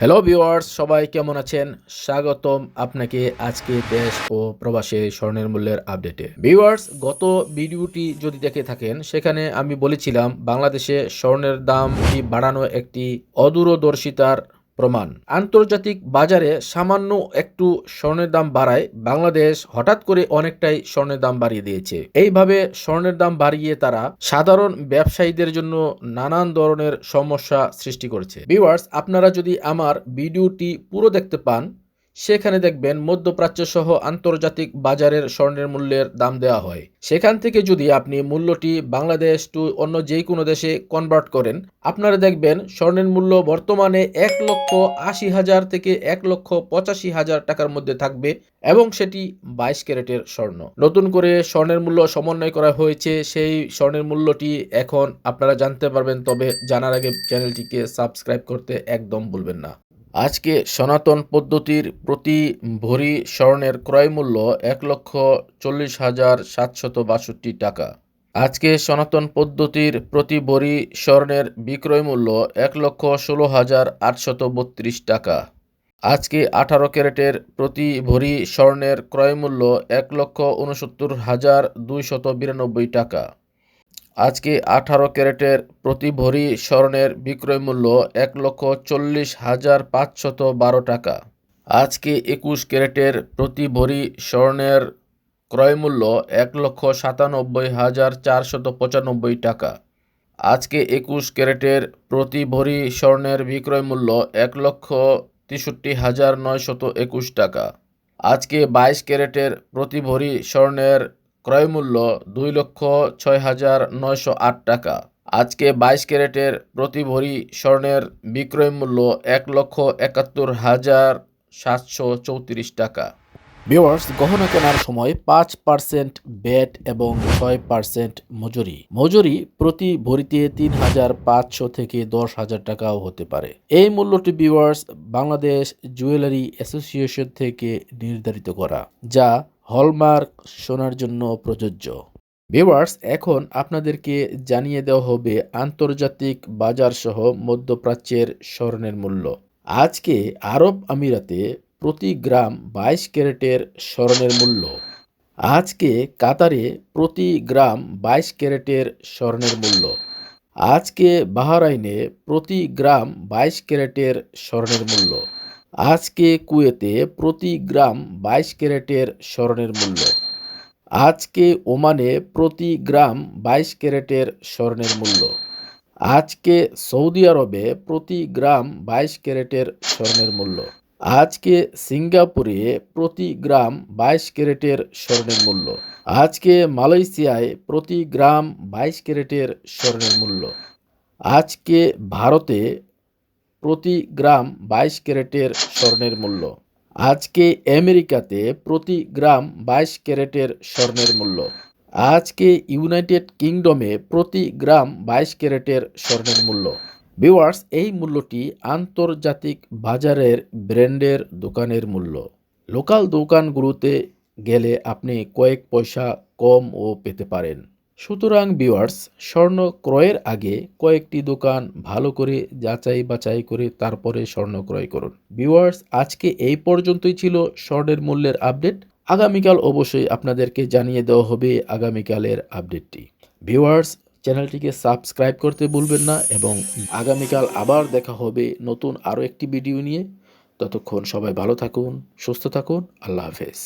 Hello viewers সবাই কেমন আছেন? স্বাগতম আপনাকে আজকে দেশ ও প্রবাসে স্বর্ণের মূল্যের আপডেটে। ভিওয়ার্স গত ভিডিওটি যদি দেখে থাকেন, সেখানে আমি বলেছিলাম, বাংলাদেশে স্বর্ণের দামটি বাড়ানো একটি অদূরদর্শিতার প্রমাণ। আন্তর্জাতিক বাজারে সামান্য একটু স্বর্ণের দাম বাড়ায় বাংলাদেশ হঠাৎ করে অনেকটাই স্বর্ণের দাম বাড়িয়ে দিয়েছে। এইভাবে স্বর্ণের দাম বাড়িয়ে তারা সাধারণ ব্যবসায়ীদের জন্য নানান ধরনের সমস্যা সৃষ্টি করেছে। ভিউয়ার্স, আপনারা যদি আমার ভিডিওটি পুরো দেখতে পান সেখানে দেখবেন মধ্যপ্রাচ্য সহ আন্তর্জাতিক বাজারের স্বর্ণের মূল্যের দাম দেওয়া হয়। সেখান থেকে যদি আপনি মূল্যটি বাংলাদেশ টু অন্য যে কোনো দেশে কনভার্ট করেন, আপনারা দেখবেন স্বর্ণের মূল্য বর্তমানে এক লক্ষ আশি হাজার থেকে এক লক্ষ পঁচাশি হাজার টাকার মধ্যে থাকবে এবং সেটি বাইশ ক্যারেটের স্বর্ণ। নতুন করে স্বর্ণের মূল্য সমন্বয় করা হয়েছে, সেই স্বর্ণের মূল্যটি এখন আপনারা জানতে পারবেন। তবে জানার আগে চ্যানেলটিকে সাবস্ক্রাইব করতে একদম ভুলবেন না। আজকে সনাতন পদ্ধতির প্রতি ভরি স্বর্ণের ক্রয় মূল্য এক লক্ষ চল্লিশ হাজার সাতশত বাষট্টি টাকা। আজকে সনাতন পদ্ধতির প্রতি ভরি স্বর্ণের বিক্রয় মূল্য এক লক্ষ ষোলো হাজার আটশত বত্রিশ টাকা। আজকে আঠারো ক্যারেটের প্রতি ভরি স্বর্ণের ক্রয় মূল্য এক লক্ষ উনসত্তর হাজার দুইশত বিরানব্বই টাকা। আজকে আঠারো ক্যারেটের প্রতি ভরি স্বর্ণের বিক্রয় মূল্য এক লক্ষ চল্লিশ হাজার পাঁচশত বারো টাকা। আজকে একুশ ক্যারেটের প্রতি ভরি স্বর্ণের ক্রয় মূল্য এক লক্ষ সাতানব্বই হাজার চারশত পঁচানব্বই টাকা। আজকে একুশ ক্যারেটের প্রতি ভরি স্বর্ণের বিক্রয় মূল্য এক লক্ষ তেষট্টি হাজার নয়শত একুশ টাকা। আজকে বাইশ ক্যারেটের প্রতি ভরি স্বর্ণের ক্রয় মূল্য দুই লক্ষ ছয় হাজার নয়শো আট টাকা। আজকে বাইশ ক্যারেটের প্রতি ভরি স্বর্ণের বিক্রয় মূল্য এক লক্ষ একাত্তর হাজার সাতশো চৌত্রিশ টাকা। ভিওয়ার্স গহনা কেনার সময় পাঁচ পার্সেন্ট ব্যাট এবং ছয় পার্সেন্ট মজুরি। মজুরি প্রতি ভরিতে তিন হাজার পাঁচশো থেকে দশ হাজার টাকাও হতে পারে। এই মূল্যটি ভিওয়ার্স বাংলাদেশ জুয়েলারি অ্যাসোসিয়েশন থেকে নির্ধারিত করা, যা হলমার্ক শোনার জন্য প্রযোজ্য। ভিউয়ার্স, এখন আপনাদেরকে জানিয়ে দেওয়া হবে আন্তর্জাতিক বাজার সহ মধ্যপ্রাচ্যের স্বর্ণের মূল্য। আজকে আরব আমিরাতে প্রতি গ্রাম বাইশ ক্যারেটের স্বর্ণের মূল্য। আজকে কাতারে প্রতি গ্রাম বাইশ ক্যারেটের স্বর্ণের মূল্য। আজকে বাহারাইনে প্রতি গ্রাম বাইশ ক্যারেটের স্বর্ণের মূল্য। আজকে কুয়েতে প্রতি গ্রাম বাইশ ক্যারেটের স্বর্ণের মূল্য। আজকে ওমানে প্রতি গ্রাম বাইশ ক্যারেটের স্বর্ণের মূল্য। আজকে সৌদি আরবে প্রতি গ্রাম বাইশ ক্যারেটের স্বর্ণের মূল্য। আজকে সিঙ্গাপুরে প্রতি গ্রাম বাইশ ক্যারেটের স্বর্ণের মূল্য। আজকে মালয়েশিয়ায় প্রতি গ্রাম বাইশ ক্যারেটের স্বর্ণের মূল্য। আজকে ভারতে প্রতি গ্রাম বাইশ ক্যারেটের স্বর্ণের মূল্য। আজকে আমেরিকাতে প্রতি গ্রাম বাইশ ক্যারেটের স্বর্ণের মূল্য। আজকে ইউনাইটেড কিংডমে প্রতি গ্রাম বাইশ ক্যারেটের স্বর্ণের মূল্য। ভিউয়ার্স, এই মূল্যটি আন্তর্জাতিক বাজারের ব্র্যান্ডের দোকানের মূল্য। লোকাল দোকানগুলোতে গেলে আপনি কয়েক পয়সা কম ও পেতে পারেন। সুতরাং ভিউয়ার্স স্বর্ণ ক্রয়ের আগে কয়েকটি দোকান ভালো করে যাচাই বাছাই করে তারপরে স্বর্ণ ক্রয় করুন। ভিউয়ার্স আজকে এই পর্যন্তই ছিল স্বর্ণের মূল্যের আপডেট। আগামীকাল অবশ্যই আপনাদেরকে জানিয়ে দেওয়া হবে আগামীকালের আপডেটটি। ভিউয়ার্স চ্যানেলটিকে সাবস্ক্রাইব করতে ভুলবেন না এবং আগামীকাল আবার দেখা হবে নতুন আরও একটি ভিডিও নিয়ে। ততক্ষণ সবাই ভালো থাকুন, সুস্থ থাকুন, আল্লাহ হাফেজ।